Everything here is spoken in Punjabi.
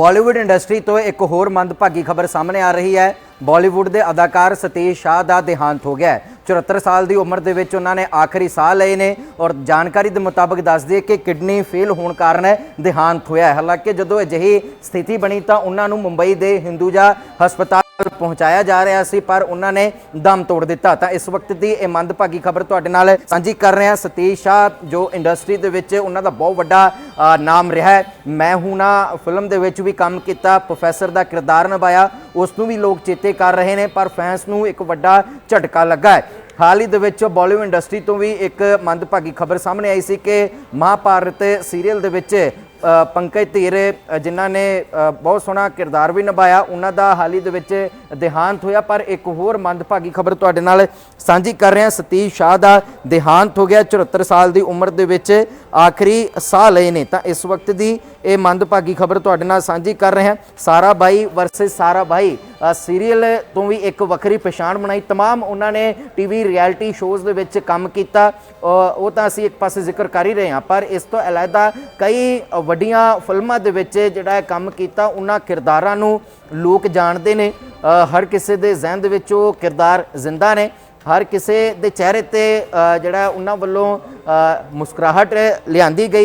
ਬਾਲੀਵੁੱਡ ਇੰਡਸਟਰੀ ਤੋਂ ਇੱਕ ਹੋਰ ਮੰਦਭਾਗੀ ਖਬਰ ਸਾਹਮਣੇ ਆ ਰਹੀ ਹੈ। ਬਾਲੀਵੁੱਡ ਦੇ ਅਦਾਕਾਰ ਸਤੀਸ਼ ਸ਼ਾਹ ਦਾ ਦੇਹਾਂਤ ਹੋ ਗਿਆ ਹੈ। 74 ਸਾਲ ਦੀ ਉਮਰ ਦੇ ਵਿੱਚ ਉਹਨਾਂ ਨੇ ਆਖਰੀ ਸਾਹ ਲਏ ਨੇ ਔਰ ਜਾਣਕਾਰੀ ਦੇ ਮੁਤਾਬਕ ਦੱਸਦੇ ਕਿ ਕਿਡਨੀ ਫੇਲ ਹੋਣ ਕਾਰਨ ਦੇਹਾਂਤ ਹੋਇਆ ਹੈ। ਹਾਲਾਂਕਿ ਜਦੋਂ ਅਜਿਹੀ ਸਥਿਤੀ ਬਣੀ ਤਾਂ ਉਹਨਾਂ ਨੂੰ ਮੁੰਬਈ ਦੇ ਹਿੰਦੂਜਾ ਹਸਪਤਾਲ ਪਹੁੰਚਾਇਆ ਜਾ ਰਿਹਾ ਸੀ, ਪਰ ਉਹਨਾਂ ਨੇ ਦਮ ਤੋੜ ਦਿੱਤਾ। ਤਾਂ ਇਸ ਵਕਤ ਦੀ ਇਹ ਮੰਦਭਾਗੀ ਖਬਰ ਤੁਹਾਡੇ ਨਾਲ ਸਾਂਝੀ ਕਰ ਰਹੇ ਹਾਂ ਸਤੀਸ਼ ਸ਼ਾਹ, ਜੋ ਇੰਡਸਟਰੀ ਦੇ ਵਿੱਚ ਉਹਨਾਂ ਦਾ ਬਹੁਤ ਵੱਡਾ ਨਾਮ ਰਿਹਾ ਹੈ। ਮੈਂ ਹੂੰ ਫਿਲਮ ਦੇ ਵਿੱਚ ਵੀ ਕੰਮ ਕੀਤਾ, ਪ੍ਰੋਫੈਸਰ ਦਾ ਕਿਰਦਾਰ ਨਿਭਾਇਆ, ਉਸ ਨੂੰ ਵੀ ਲੋਕ ਚੇਤੇ ਕਰ ਰਹੇ ਨੇ, ਪਰ ਫੈਨਸ ਨੂੰ ਇੱਕ ਵੱਡਾ ਝਟਕਾ ਲੱਗਾ ਹੈ। ਹਾਲ ਹੀ ਦੇ ਵਿੱਚ ਬਾਲੀਵੁੱਡ ਇੰਡਸਟਰੀ ਤੋਂ ਵੀ ਇੱਕ ਮੰਦਭਾਗੀ ਖਬਰ ਸਾਹਮਣੇ ਆਈ ਸੀ ਕਿ ਮਹਾਭਾਰਤ ਸੀਰੀਅਲ ਦੇ ਵਿੱਚ ਪੰਕਜ ਧੀਰ ਜਿਨ੍ਹਾਂ ਨੇ ਬਹੁਤ ਸੋਹਣਾ ਕਿਰਦਾਰ ਵੀ ਨਿਭਾਇਆ, ਉਹਨਾਂ ਦਾ ਹਾਲ ਹੀ ਦੇ ਵਿੱਚ ਦੇਹਾਂਤ ਹੋਇਆ, ਪਰ ਇੱਕ ਹੋਰ ਮੰਦਭਾਗੀ ਖਬਰ ਤੁਹਾਡੇ ਨਾਲ ਸਾਂਝੀ ਕਰ ਰਹੇ ਹਾਂ ਸਤੀਸ਼ ਸ਼ਾਹ ਦਾ ਦੇਹਾਂਤ ਹੋ ਗਿਆ 74 ਸਾਲ ਦੀ ਉਮਰ ਦੇ ਵਿੱਚ ਆਖਰੀ ਸਾਹ ਲਏ ਨੇ। ਤਾਂ ਇਸ ਵਕਤ ਦੀ ਇਹ ਮੰਦਭਾਗੀ ਖਬਰ ਤੁਹਾਡੇ ਨਾਲ ਸਾਂਝੀ ਕਰ ਰਹੇ। ਹਾਂ ਸਾਰਾ ਬਾਈ ਵਰਸਸ ਸਾਰਾ ਬਾਈ ਸੀਰੀਅਲ ਤੋਂ ਵੀ ਇੱਕ ਵੱਖਰੀ ਪਛਾਣ ਬਣਾਈ तमाम ਉਹਨਾਂ ਨੇ ਟੀਵੀ ਰਿਐਲਿਟੀ ਸ਼ੋਜ਼ ਦੇ ਵਿੱਚ ਕੰਮ ਕੀਤਾ ਅ, ਉਹ ਤਾਂ ਅਸੀਂ ਇੱਕ ਪਾਸੇ ਜ਼ਿਕਰ ਕਰ ਹੀ ਰਹੇ ਹਾਂ ਪਰ ਇਸ ਤੋਂ ਅਲੱਗਾ ਕਈ ਅ, ਵੱਡੀਆਂ ਫਿਲਮਾਂ ਦੇ ਵਿੱਚ ਜਿਹੜਾ ਇਹ ਕੰਮ ਕੀਤਾ ਉਹਨਾਂ ਕਿਰਦਾਰਾਂ ਨੂੰ ਲੋਕ ਜਾਣਦੇ ਨੇ ਅ, ਹਰ ਕਿਸੇ ਦੇ ਜ਼ਿਹਨ ਦੇ ਵਿੱਚ ਉਹ ਕਿਰਦਾਰ ਜ਼ਿੰਦਾ ਨੇ ਹਰ ਕਿਸੇ ਦੇ ਚਿਹਰੇ ਤੇ ਅ, ਜਿਹੜਾ ਉਹਨਾਂ ਵੱਲੋਂ ਅ, ਮੁਸਕਰਾਹਟ ਲਿਆਂਦੀ ਗਈ